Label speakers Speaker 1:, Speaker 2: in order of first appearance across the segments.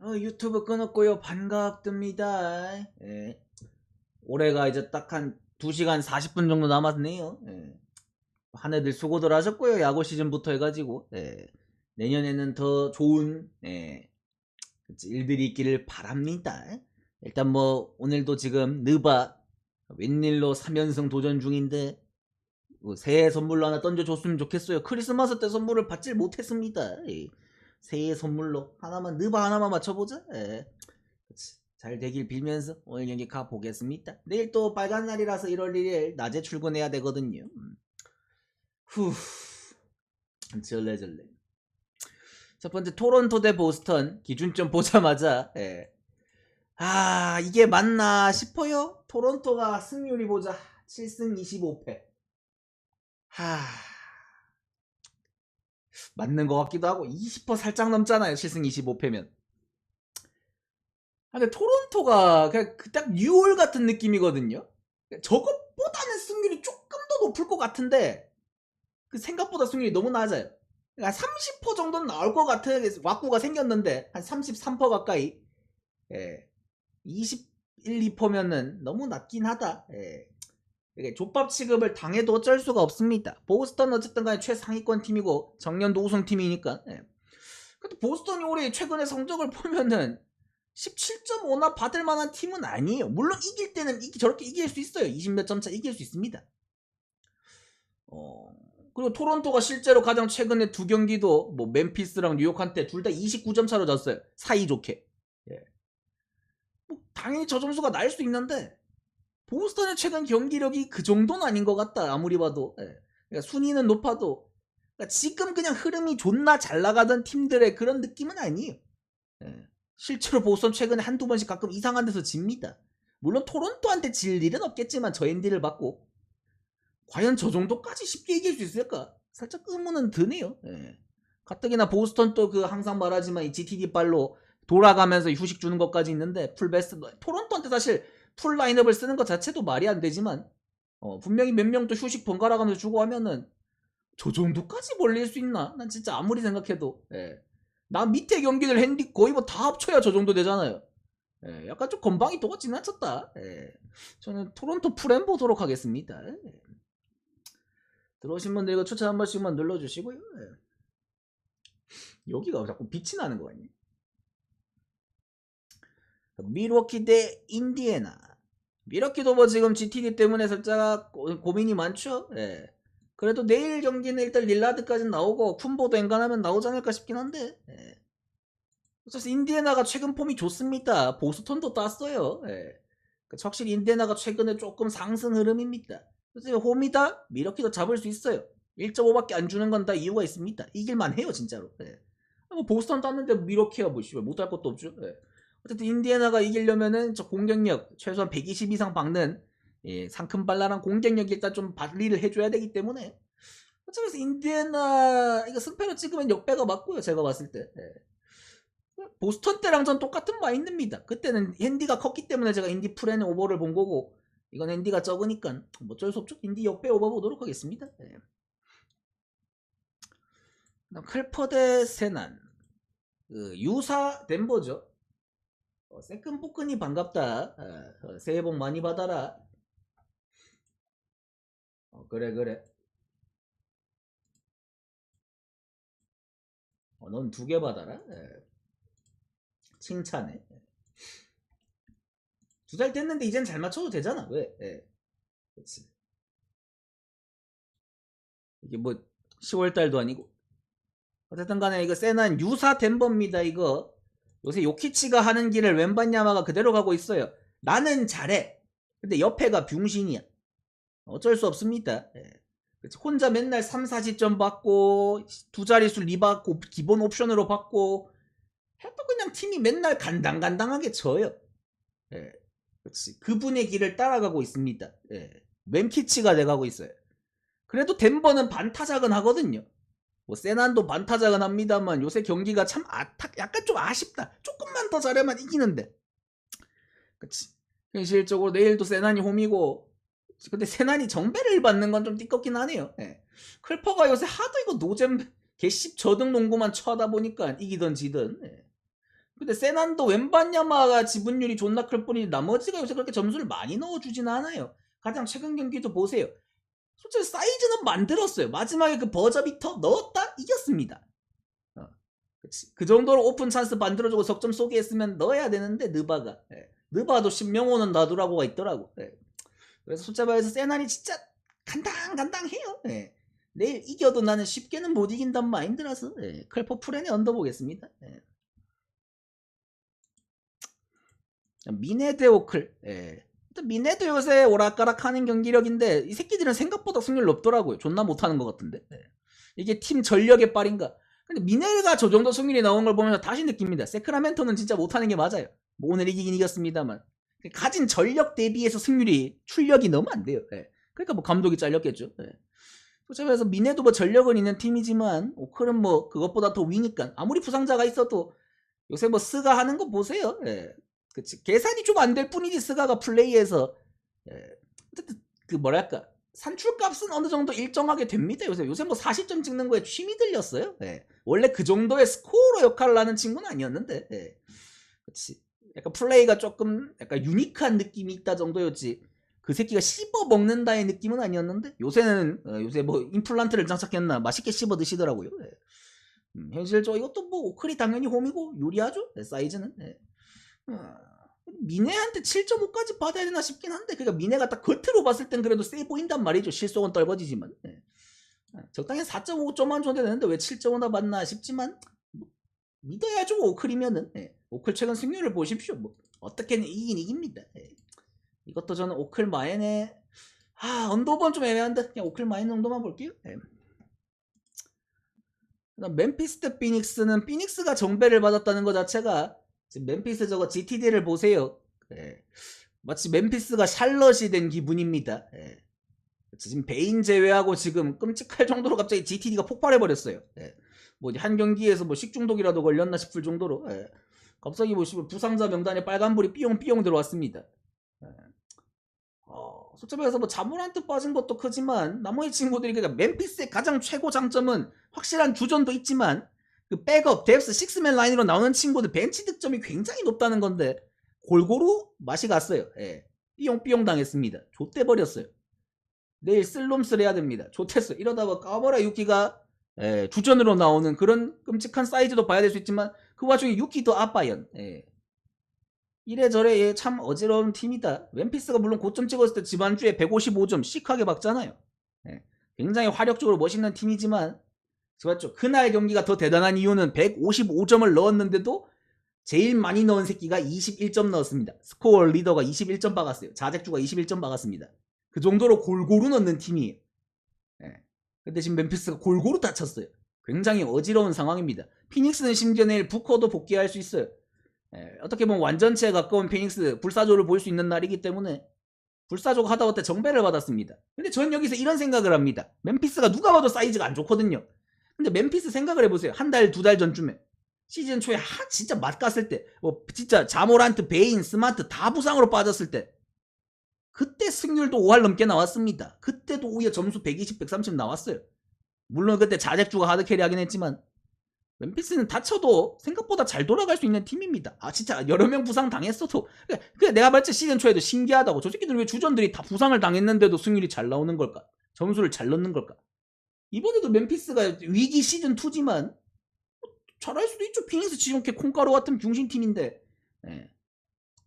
Speaker 1: 어, 유튜브 끊었고요. 반갑습니다. 예. 올해가 이제 딱 한 2시간 40분 정도 남았네요. 예. 한 해들 수고들 하셨고요. 야구 시즌부터 해가지고. 예. 내년에는 더 좋은, 예. 그치, 일들이 있기를 바랍니다. 일단 뭐, 오늘도 지금 느바, 웬일로 3연승 도전 중인데, 뭐 새해 선물로 하나 던져줬으면 좋겠어요. 크리스마스 때 선물을 받질 못했습니다. 예. 새해 선물로 하나만 느바 하나만 맞춰보자. 예. 그치. 잘 되길 빌면서 오늘 경기 가보겠습니다. 내일 또 빨간 날이라서 1월 1일 낮에 출근해야 되거든요. 음. 후 절레절레. 첫 번째 토론토 대 보스턴 기준점 보자마자 예. 아 이게 맞나 싶어요. 토론토가 승률이 보자 7승 25패. 하 맞는 것 같기도 하고 20% 살짝 넘잖아요. 7승 25패면. 근데 토론토가 그냥 그딱 뉴올 같은 느낌이거든요. 저것보다는 승률이 조금 더 높을 것 같은데 그 생각보다 승률이 너무 낮아요. 그러니까 30% 정도는 나올 것 같은 왁구가 생겼는데 한 33% 가까이 예. 21, 2%면은 너무 낮긴 하다. 예. 이게 족밥 취급을 당해도 어쩔 수가 없습니다. 보스턴 어쨌든 간에 최상위권 팀이고 정년도 우승팀이니까. 예. 근데 보스턴이 올해 최근의 성적을 보면은 17.5나 받을 만한 팀은 아니에요. 물론 이길 때는 이- 저렇게 이길 수 있어요. 20몇 점 차 이길 수 있습니다. 어, 그리고 토론토가 실제로 가장 최근에 두 경기도 뭐 멤피스랑 뉴욕한테 둘 다 29점 차로 졌어요. 사이좋게. 예. 뭐 당연히 저 점수가 날 수 있는데 보스턴의 최근 경기력이 그 정도는 아닌 것 같다. 아무리 봐도. 예. 그러니까 순위는 높아도 그러니까 지금 그냥 흐름이 존나 잘 나가던 팀들의 그런 느낌은 아니에요. 예. 실제로 보스턴 최근에 한두 번씩 가끔 이상한 데서 집니다. 물론 토론토한테 질 일은 없겠지만 저 엔디를 받고 과연 저 정도까지 쉽게 이길 수 있을까? 살짝 의문은 드네요. 예. 가뜩이나 보스턴 또 그 항상 말하지만 이 GTD 발로 돌아가면서 휴식 주는 것까지 있는데 풀 베스트 토론토한테 사실 풀 라인업을 쓰는 것 자체도 말이 안 되지만 어, 분명히 몇명또 휴식 번갈아 가면서 주고 하면은 저 정도까지 벌릴 수 있나? 난 진짜 아무리 생각해도 예. 난 밑에 경기들 핸디 거의 뭐 다 합쳐야 저 정도 되잖아요. 예, 약간 좀 건방이 도가 지나쳤다. 예. 저는 토론토 풀엠 보도록 하겠습니다. 예. 들어오신 분들 이거 추천 한 번씩만 눌러주시고요. 예. 여기가 자꾸 빛이 나는 거 아니에요? 미러키 대 인디애나. 미러키도 뭐 지금 GTD 때문에 살짝 고, 고민이 많죠. 예. 그래도 내일 경기는 일단 릴라드까지 나오고 쿤보도 엔간하면 나오지 않을까 싶긴 한데. 예. 어차피 인디애나가 최근 폼이 좋습니다. 보스턴도 땄어요. 예. 그 확실히 인디애나가 최근에 조금 상승 흐름입니다. 그래서 홈이다 미러키도 잡을 수 있어요. 1.5밖에 안 주는 건 다 이유가 있습니다. 이길만 해요 진짜로. 예. 뭐 보스턴 땄는데 미러키가 뭐 못할 것도 없죠. 예. 어쨌든 인디애나가 이기려면은 저 공격력 최소한 120 이상 박는 예, 상큼발랄한 공격력 일단 좀 발휘를 해줘야 되기 때문에. 어차피 인디애나 이거 승패로 찍으면 역배가 맞고요 제가 봤을 때. 예. 보스턴 때랑 전 똑같은 마인드입니다. 그때는 핸디가 컸기 때문에 제가 인디 프렌의 오버를 본 거고 이건 핸디가 적으니까 뭐 어쩔 수 없죠. 인디 역배 오버 보도록 하겠습니다. 예. 클퍼 대 세난. 그 유사 덴버죠 어, 포근이 반갑다. 어, 어, 새해 복 많이 받아라. 어, 그래 그래. 어, 넌 두 개 받아라. 예. 칭찬해. 두 달 됐는데 이젠 잘 맞춰도 되잖아. 왜? 예. 그렇지. 이게 뭐 10월 달도 아니고. 어쨌든 간에 이거 세난 유사 덴버입니다. 이거. 요새 요키치가 하는 길을 웬반야마가 그대로 가고 있어요. 나는 잘해. 근데 옆에가 병신이야. 어쩔 수 없습니다. 예. 혼자 맨날 3, 40점 받고 두 자릿수 리받고 기본 옵션으로 받고 해도 그냥 팀이 맨날 간당간당하게 져요. 예. 그치. 그분의 길을 따라가고 있습니다. 예. 웬키치가 돼가고 있어요. 그래도 덴버는 반타작은 하거든요. 뭐 세난도 반타작은 합니다만 요새 경기가 참 아타, 약간 좀 아쉽다. 조금만 더 잘하면 이기는데. 그치. 현실적으로 내일도 세난이 홈이고 근데 세난이 정배를 받는 건 좀 띠껍긴 하네요. 예. 클퍼가 요새 하도 이거 노잼 개씹 저등 농구만 쳐다 보니까 이기던 지든 예. 근데 세난도 웬반야마가 지분율이 존나 클 뿐이지 나머지가 요새 그렇게 점수를 많이 넣어주지는 않아요. 가장 최근 경기도 보세요. 솔직히 사이즈는 만들었어요. 마지막에 그 버저비터 넣었다 이겼습니다. 어. 그 정도로 오픈 찬스 만들어주고 석점 쏘게 했으면 넣어야 되는데 느바가 예. 느바도 신명호는 놔두라고가 있더라고. 예. 그래서 말해서 세난이 진짜 간당간당해요. 예. 내일 이겨도 나는 쉽게는 못 이긴단 마인드라서 예. 클퍼 프렌에 얹어보겠습니다. 예. 미네드 오클. 예. 미네드 요새 오락가락 하는 경기력인데 이 새끼들은 생각보다 승률 높더라고요. 존나 못하는 것 같은데. 예. 이게 팀 전력의 빨인가? 근데 미네가 저 정도 승률이 나온 걸 보면서 다시 느낍니다. 세크라멘토는 진짜 못하는 게 맞아요. 뭐 오늘 이기긴 이겼습니다만 가진 전력 대비해서 승률이 출력이 너무 안 돼요. 예. 그러니까 뭐 감독이 잘렸겠죠. 예. 솔직히 말해서 미네도 뭐 전력은 있는 팀이지만 오클은 뭐 그것보다 더 위니까 아무리 부상자가 있어도 요새 뭐 스가 하는 거 보세요. 예. 그치 계산이 좀 안 될 뿐이지 스가가 플레이에서 예. 어쨌든 그 뭐랄까 산출값은 어느 정도 일정하게 됩니다. 요새 요새 뭐 40점 찍는 거에 취미 들렸어요. 예. 원래 그 정도의 스코어로 역할을 하는 친구는 아니었는데. 예. 그치 약간 플레이가 조금 약간 유니크한 느낌이 있다 정도였지. 그 새끼가 씹어 먹는다의 느낌은 아니었는데 요새는 어, 요새 뭐 임플란트를 장착했나 맛있게 씹어 드시더라고요. 예. 음, 현실적으로 이것도 뭐 오클이 당연히 홈이고 유리하죠. 예, 사이즈는. 예. 어, 미네한테 7.5까지 받아야 되나 싶긴 한데 그러니까 미네가 딱 겉으로 봤을 땐 그래도 세 보인단 말이죠. 실속은 떨거지지만. 예. 아, 적당히 4.5점만 줘도 되는데 왜 7.5나 받나 싶지만 뭐, 믿어야죠 오클이면은 예. 오클 최근 승률을 보십시오. 뭐 어떻게는 이긴 이깁니다. 예. 이것도 저는 오클 마엔의 아 언더번 좀 애매한데 그냥 오클 마엔 정도만 볼게요. 예. 그다음 멤피스 대 피닉스는 피닉스가 정배를 받았다는 것 자체가 지금 멤피스 저거 GTD를 보세요. 예. 마치 멤피스가 샬럿이 된 기분입니다. 예. 지금 베인 제외하고 지금 끔찍할 정도로 갑자기 GTD가 폭발해 버렸어요. 예. 뭐한 경기에서 뭐 식중독이라도 걸렸나 싶을 정도로 예. 갑자기 보시면 부상자 명단에 빨간불이 삐용삐용 들어왔습니다. 예. 어, 솔직히 말해서 뭐 자모란트 빠진 것도 크지만 나머지 친구들이 그러니까 멤피스의 가장 최고 장점은 확실한 주전도 있지만 그 백업, 뎁스, 식스맨 라인으로 나오는 친구들 벤치 득점이 굉장히 높다는 건데 골고루 맛이 갔어요. 예. 삐용삐용 당했습니다. 좆대 버렸어요. 내일 슬롬스를 해야 됩니다. 좋댔어. 이러다가 까버라 유키가 예, 주전으로 나오는 그런 끔찍한 사이즈도 봐야 될 수 있지만 그 와중에 유키도 아빠연. 예. 이래저래 예, 참 어지러운 팀이다. 멤피스가 물론 고점 찍었을 때 지난주에 155점 씩하게 박잖아요. 예. 굉장히 화력적으로 멋있는 팀이지만 맞죠? 그날 경기가 더 대단한 이유는 155점을 넣었는데도 제일 많이 넣은 새끼가 21점 넣었습니다. 스코어 리더가 21점 박았어요. 자책주가 21점 박았습니다. 그 정도로 골고루 넣는 팀이에요. 예. 근데 지금 멤피스가 골고루 다쳤어요. 굉장히 어지러운 상황입니다. 피닉스는 심지어 내일 부커도 복귀할 수 있어요. 예. 어떻게 보면 완전체에 가까운 피닉스 불사조를 볼 수 있는 날이기 때문에 불사조가 하다 못해 정배를 받았습니다. 근데 전 여기서 이런 생각을 합니다. 멤피스가 누가 봐도 사이즈가 안 좋거든요. 근데 멤피스 생각을 해보세요. 한 달, 두 달 전쯤에. 시즌 초에 하, 진짜 맛 갔을 때, 뭐, 진짜 자모란트, 베인, 스마트 다 부상으로 빠졌을 때, 그때 승률도 5할 넘게 나왔습니다. 그때도 오히려 점수 120, 130 나왔어요. 물론 그때 자책주가 하드캐리 하긴 했지만, 멤피스는 다쳐도 생각보다 잘 돌아갈 수 있는 팀입니다. 아, 진짜 여러 명 부상 당했어도. 그래, 내가 말했지 시즌 초에도 신기하다고. 저 새끼들 왜 주전들이 다 부상을 당했는데도 승률이 잘 나오는 걸까? 점수를 잘 넣는 걸까? 이번에도 멤피스가 위기 시즌 2지만 잘할 수도 있죠. 피닉스 이렇게 콩가루 같은 병신팀인데. 예.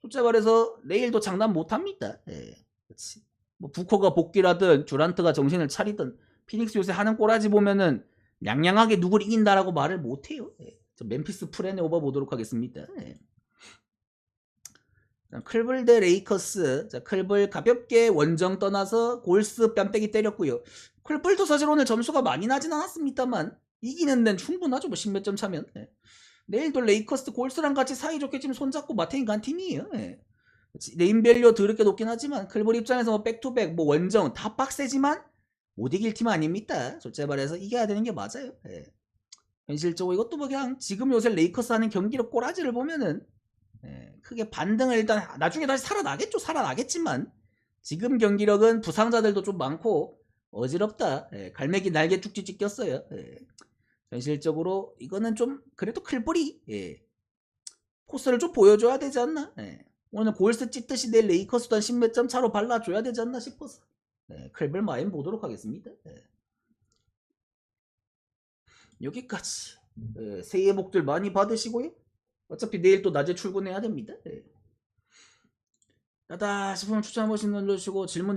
Speaker 1: 솔직히 말해서 내일도 장난 못합니다. 예. 그렇지. 뭐 부커가 복귀라든 듀란트가 정신을 차리든 피닉스 요새 하는 꼬라지 보면은 양양하게 누굴 이긴다라고 말을 못해요. 예. 저 멤피스 프렌에 오버보도록 하겠습니다. 예. 클블 대 레이커스. 자, 클블 가볍게 원정 떠나서 골스 뺨때기 때렸고요. 클블도 사실 오늘 점수가 많이 나진 않았습니다만 이기는 데는 충분하죠. 뭐 십몇 점 차면. 예. 내일도 레이커스 골스랑 같이 사이좋게 지금 손잡고 마탱이 간 팀이에요. 예. 네임밸류 더럽게 높긴 하지만 클블 입장에서 뭐 백투백 뭐 원정 다 빡세지만 못 이길 팀 아닙니다. 솔직히 말해서 이겨야 되는 게 맞아요. 예. 현실적으로 이것도 뭐 그냥 지금 요새 레이커스 하는 경기력 꼬라지를 보면은 예, 예, 크게 반등을 일단 나중에 다시 살아나겠죠 살아나겠지만 지금 경기력은 부상자들도 좀 많고 어지럽다. 예, 갈매기 날개 쭉쭉 찢겼어요. 예. 현실적으로 이거는 좀 그래도 클볼이 예. 포스를 좀 보여줘야 되지 않나? 예, 오늘 골스 찍듯이 내 레이커스단 10몇 점 차로 발라줘야 되지 않나 싶어서. 예, 클볼 마인 보도록 하겠습니다. 여기까지. 새해 복들 많이 받으시고요. 어차피 내일 또 낮에 출근해야 됩니다. 예. 나다 싶으면 추천 한 번씩 눌러주시고 질문 질문